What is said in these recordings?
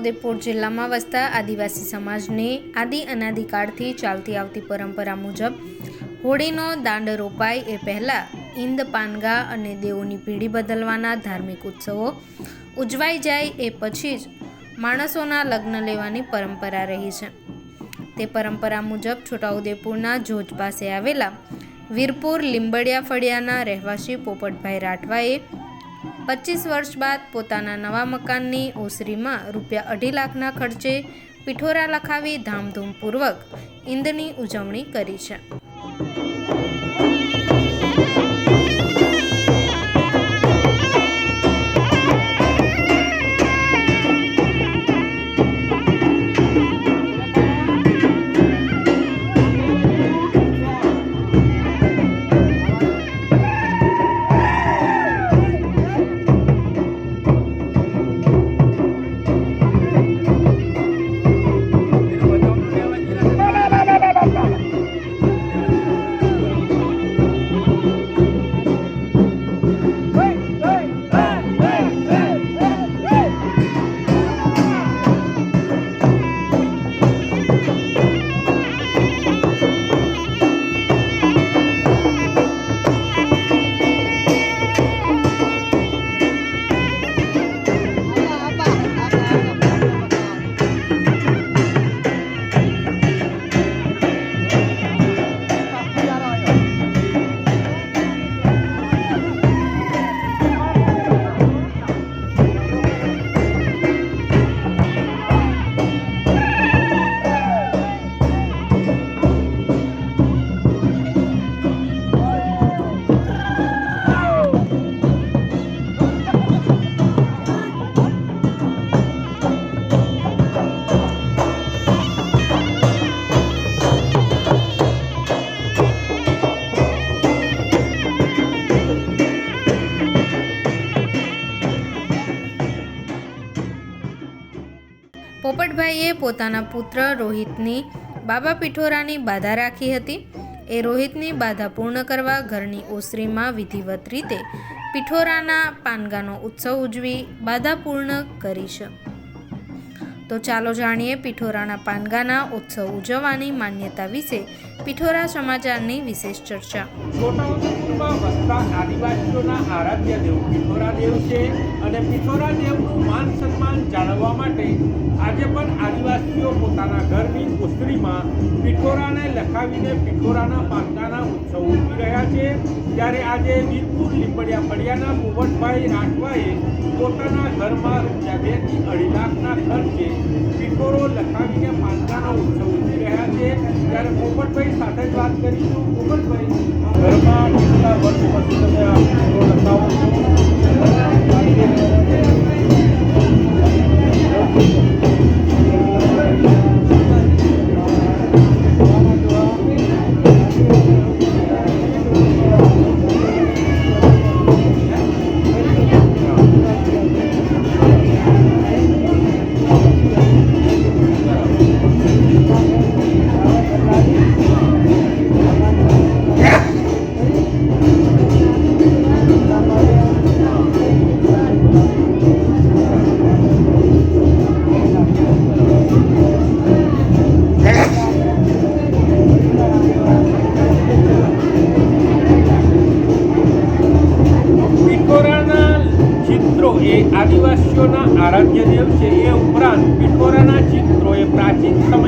છોટાઉદેપુર જિલ્લામાં વસતા આદિવાસી સમાજની આદિ અનાદિકાળથી ચાલતી આવતી પરંપરા મુજબ હોળીનો દાંડ રોપાય એ પહેલાં ઇંદ પાનગા અને દેવોની પીઢી બદલવાના ધાર્મિક ઉત્સવો ઉજવાઈ જાય એ પછી જ માણસોના લગ્ન લેવાની પરંપરા રહી છે. તે પરંપરા મુજબ છોટાઉદેપુરના જોજ પાસે આવેલા વીરપુર, લીંબડિયા ફળિયાના રહેવાસી પોપટભાઈ રાઠવાએ પચીસ વર્ષ બાદ પોતાના નવા મકાનની ઓસરીમાં રૂપિયા અઢી લાખના ખર્ચે પિઠોરા લખાવી ધામધૂમપૂર્વક ઈંદની ઉજવણી કરી છે. પોતાના પુત્ર રોહિતની બાબા પિઠોરાની બાધા રાખી હતી. એ રોહિતની બાધા પૂર્ણ કરવા ઘરની ઓસરીમાં વિધિવત રીતે પિઠોરાના પાનગાનો ઉત્સવ ઉજવી બાધા પૂર્ણ કરી તો ચાલો જાણીએ પિઠોરાના પાનગાના ઉત્સવ ઉજવવાની માન્યતા વિશે પિઠોરા સમાચારની વિશેષ ચર્ચા. છોટાઉદેપુરમાં વસતા આદિવાસીઓના આરાધ્ય દેવ પિઠોરા દેવ છે અને પિઠોરા દેવનું માન સન્માન જાળવવા માટે આજે પણ આદિવાસીઓ પોતાના ઘરની ઓસરીમાં પિઠોરાને લખાવીને પિઠોરાના પાંતાના ઉત્સવ ઉજવી રહ્યા છે. ત્યારે આજે વીરપુર લીંબડિયા ફળિયાના પોવટભાઈ રાઠવાએ પોતાના ઘરમાં રૂપિયા બેથી અઢી લાખના ખર્ચે પિઠોરો લખાવીને પાંતાનો ઉત્સવ ઉજવી રહ્યા છે. ત્યારે પોપટભાઈ સાથે જ વાત કરીશું. પોપટભાઈ ઘરમાં કેટલા વર્ષ પછી તમે આ પિઠોરો લખાવો?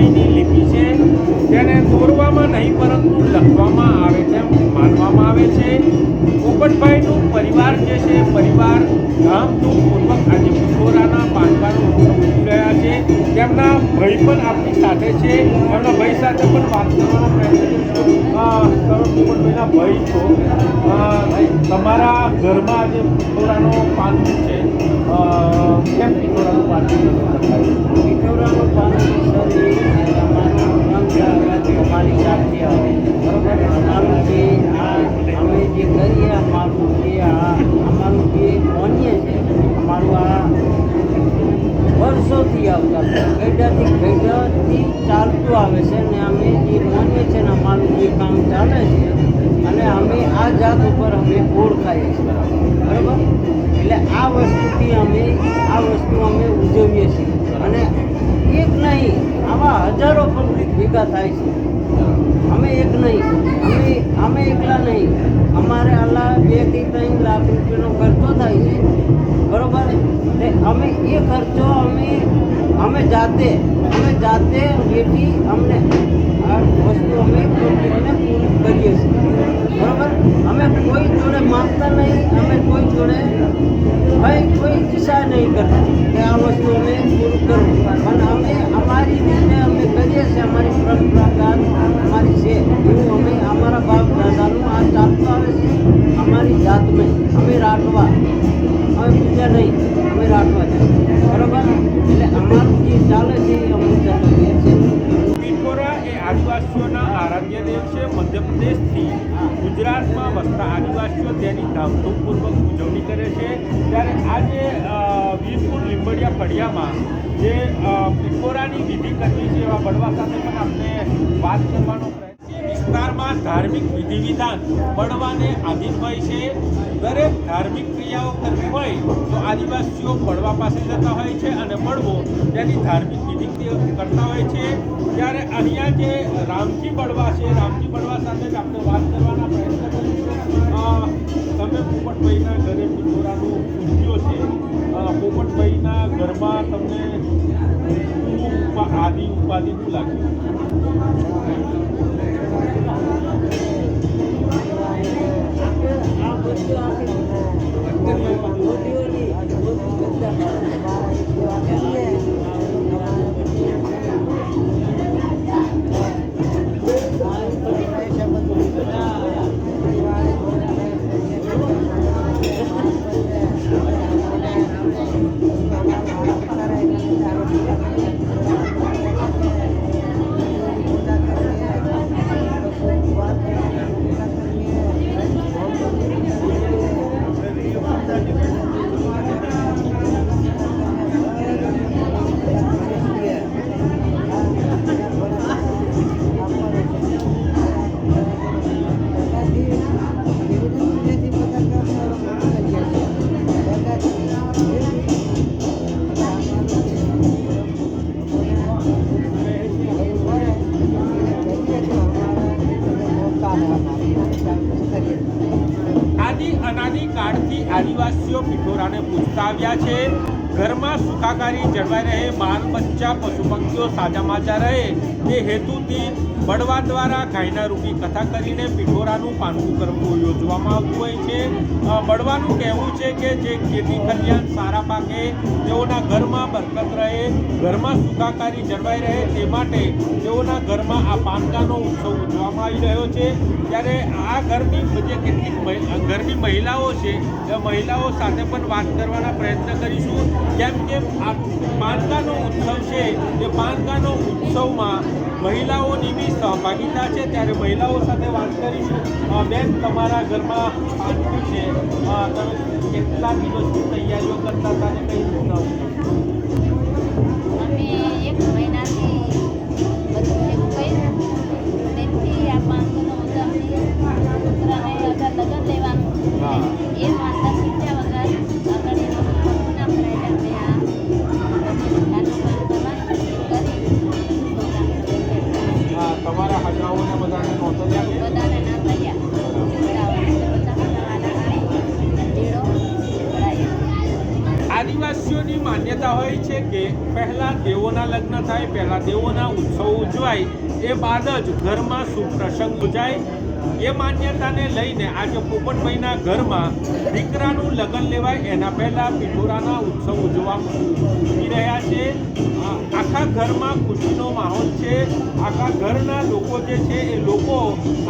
સમયની લિપિ છે, તેને દોરવામાં નહીં, પરંતુ લખવામાં આવે તેમ માનવામાં આવે છે. પોપટભાઈનું પરિવાર જે છે, પરિવાર ધામધૂમપૂર્વક આજે પિઠોરાના પાંચવાનો તેમના ભાઈ પણ આપણી સાથે છે. એમના ભાઈ સાથે પણ વાત કરવાનો પ્રયત્ન તમે પોપટભાઈના ભાઈ છો. તમારા ઘરમાં આજે પિઠોરાનો પાનું છે. કેમ પિઠોરાનું પાનું પિઠોરાનું અમારું નામ અમારી સાથે આવે. બરોબર? અમારું જે આ, અમે જે કરીએ અમારું જે આ અમારું જે માનીએ છે અમારું આ વર્ષોથી આવતા ગઈડાથી ગઈડાથી ચાલતું આવે છે ને અમે જે માનીએ છીએ ને અમારું જે કામ ચાલે છે અને અમે આ જાત ઉપર અમે ઓળખાઈએ છીએ. બરાબર? એટલે આ વસ્તુથી અમે, આ વસ્તુ અમે ઉજવીએ છીએ. અને એક નહીં, આવા હજારો પબ્લિક ભેગા થાય છે. અમે એક નહીં. અમે અમે એકલા નહીં. અમારે આલા બેથી ત્રણ લાખ રૂપિયાનો ખર્ચો થાય છે. બરોબર? અમે એ ખર્ચો અમે અમે જાતે અમે જાતે એથી અમને વસ્તુ અમે પબ્લિકને પૂરી કરીએ છીએ. બરોબર? અમે કોઈ જોડે માગતા નહીં, અમે કોઈ જોડે ભાઈ કોઈ ઈચ્છા નહીં કરતા કે આ વસ્તુ અમે પૂરું કરવું. પણ અમે અમારી રીતે અમે કરીએ છીએ, અમારી પરંપરાગત અમારી છે, એવું અમે અમારા બાપ દાદાનું આ ચાલતું આવે છે, અમારી જાતમાં અમે રાઠવા અમે બીજા નહીં, અમે રાઠવા છે બરોબર? એટલે અમારું જે ચાલે છે એ અમે મધ્યપ્રદેશથી ગુજરાતમાં વસતા આદિવાસીઓ તેની ધામધૂમપૂર્વક ઉજવણી કરે છે ત્યારે આજે વીરપુર લીંબડિયા ફળિયામાં જે પિકોરાની વિધિ કરવી છે એવા બળવા સાથે પણ આપણે વાત કરવાનો પ્રયત્ન. વિસ્તારમાં ધાર્મિક વિધિ વિધાન બળવાને આધીન હોય છે, દરેક ધાર્મિક ક્રિયાઓ કરવી હોય તો આદિવાસીઓ બળવા પાસે જતા હોય છે અને બળવો તેની ધાર્મિક વિધિ કરતા હોય છે. ત્યારે અહીંયા જે રામજી બળવા છે, રામજી બળવા સાથે જ આપણે વાત કરવાના પ્રયત્ન કરીશું. તમે પોપટભાઈના ઘરે પિંજોરાનું પૂજ્યો છે. પોપટભાઈના ઘરમાં તમને આદિ ઉપાધિ શું લાગ્યું? capa, chupa પક્ષીઓ સાજા માજા રહે તે હેતુથી બળવા દ્વારા ગાયના રૂપી કથા કરીને પિઠોરાનું પાનવું કરવું યોજવામાં આવતું હોય છે. બળવાનું કહેવું છે કે જે ખેતી કલ્યાણ સારા પાકે, તેઓના ઘરમાં બરકત રહે, ઘરમાં સુખાકારી જળવાઈ રહે તે માટે તેઓના ઘરમાં આ પાનકાનો ઉત્સવ ઉજવવામાં આવી રહ્યો છે. ત્યારે આ ઘરની જે કેટલીક ઘરની મહિલાઓ છે, એ મહિલાઓ સાથે પણ વાત કરવાના પ્રયત્ન કરીશું. કેમ કે આ પાનકાનો ઉત્સવ છે એ પાનકાનો ઉત્સવમાં મહિલાઓની બી સહભાગીતા છે. ત્યારે મહિલાઓ સાથે વાત કરીશું. બેન, તમારા ઘરમાં પાનકું છે. તમે કેટલા દિવસની તૈયારીઓ કરતા હતા અને કઈ રીતના થાય પહેલાં દેવોના ઉત્સવ ઉજવાય એ બાદ જ ઘરમાં શુભ પ્રસંગ એ માન્યતાને લઈને આજે પોપટભાઈના ઘરમાં દીકરાનું લગ્ન લેવાય એના પહેલા પિઠોરાના ઉત્સવ ઉજવવા ઉજવી રહ્યા છે. આખા ઘરમાં ખુશીનો માહોલ છે. આખા ઘરના લોકો જે છે એ લોકો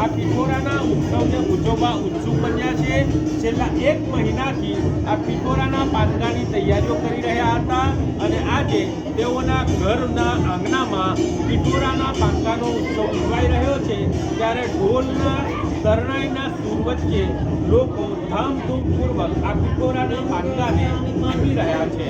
આ પિઠોરાના ઉત્સવને ઉજવવા ઉત્સુક બન્યા છે. છેલ્લા એક મહિનાથી આ પિઠોરાના પાંદડાની તૈયારીઓ કરી રહ્યા હતા અને આજે તેઓના ઘરના આંગણામાં પિઠોરાના પાંદડાનો ઉત્સવ ઉજવાઈ રહ્યો છે. ત્યારે ઢોલના શરણાઈના સૂર વચ્ચે લોકો ધામધૂમપૂર્વક આ પિઠોરાના પાંકાને માણી રહ્યા છે.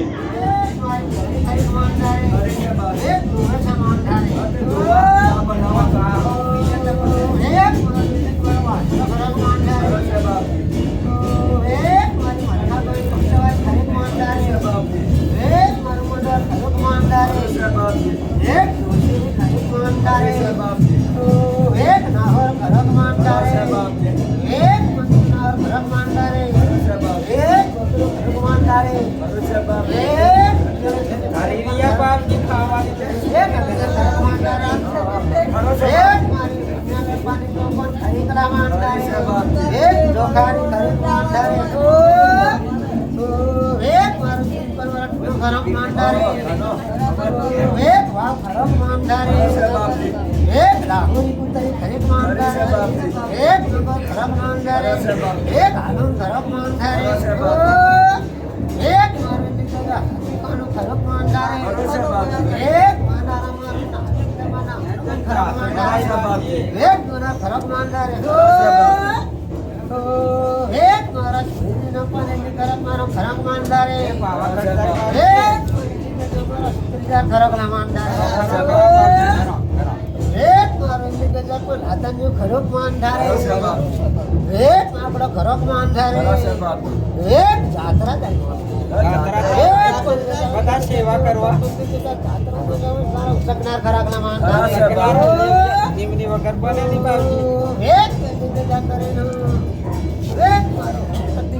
ખરક માંડારે હે રાહુરી પુતરી ખરક માંડારે હે નગર ખરક માંડારે હે ગાલુન ખરક માંડારે મારું નિકરા હાથીકાનું ખરક માંડારે હે માનારા મારું નાસ્તિક માના હરકન ખરક માંડારે હે મારા ખરક માંડારે હે મારા છોરીનો પણ એની મારો ખરક માંડારે હે સેવા કરવા સગનાર ખરાક ના માન નિમની વગર બને નહીં બાપજી હે ગજર કરીને એક મારો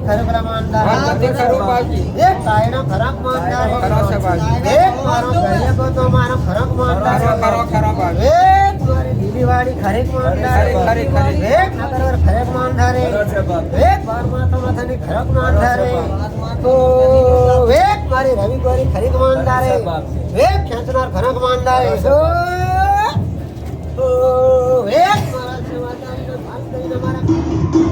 ખરું બાપજી. એક કાયનો ખરાબ માંડારે. એક મારો ગળિયો તો મારો ખરાબ માંડારે. એક મારી લીલીવાડી ખરેક માંડારે. એક નગરવર ખરેક માંડારે એક બારમા તો માથાની ખરક માંડારે તો એક મારી રવિ ગોરી ખરીક માંડારે એક ખેંચનાર ખરક માંડારે તો એક મારા કરીને મારા